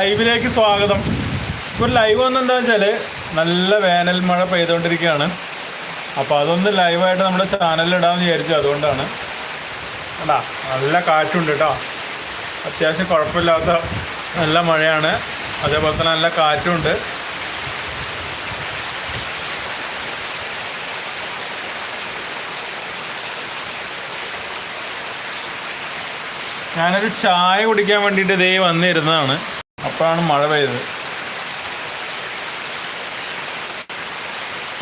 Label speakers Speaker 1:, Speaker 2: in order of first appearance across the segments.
Speaker 1: ലൈവിലേക്ക് സ്വാഗതം. ഇപ്പോൾ ലൈവ് വന്നെന്താ വെച്ചാൽ നല്ല വേനൽ മഴ പെയ്തുകൊണ്ടിരിക്കുകയാണ് അപ്പോൾ അതൊന്ന് ലൈവായിട്ട് നമ്മുടെ ചാനലിൽ ഇടാമെന്ന് വിചാരിച്ചു. അതുകൊണ്ടാണ്. കേട്ടാ നല്ല കാറ്റുണ്ട് കേട്ടോ അത്യാവശ്യം കുഴപ്പമില്ലാത്ത നല്ല മഴയാണ്. അതേപോലെ തന്നെ നല്ല കാറ്റുണ്ട്. ഞാനൊരു ചായ കുടിക്കാൻ വേണ്ടിയിട്ട് ഇതേ വന്നിരുന്നതാണ്. അപ്പോഴാണ് മഴ പെയ്തത്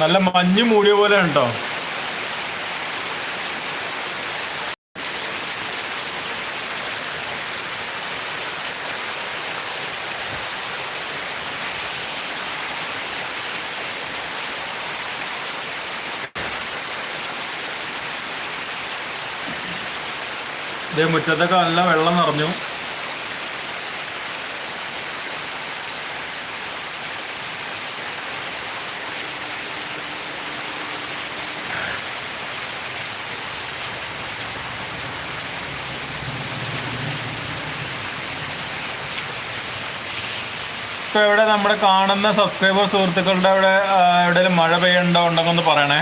Speaker 1: നല്ല മഞ്ഞ് മൂടിയ പോലെ ഉണ്ടോ മുറ്റത്തൊക്കെ നല്ല വെള്ളം നിറഞ്ഞു. ഇപ്പൊ ഇവിടെ നമ്മുടെ കാണുന്ന സബ്സ്ക്രൈബർ സുഹൃത്തുക്കളുടെ അവിടെ എവിടെയെങ്കിലും മഴ പെയ്യുണ്ടോ ഉണ്ടെന്നൊന്ന് പറയണേ.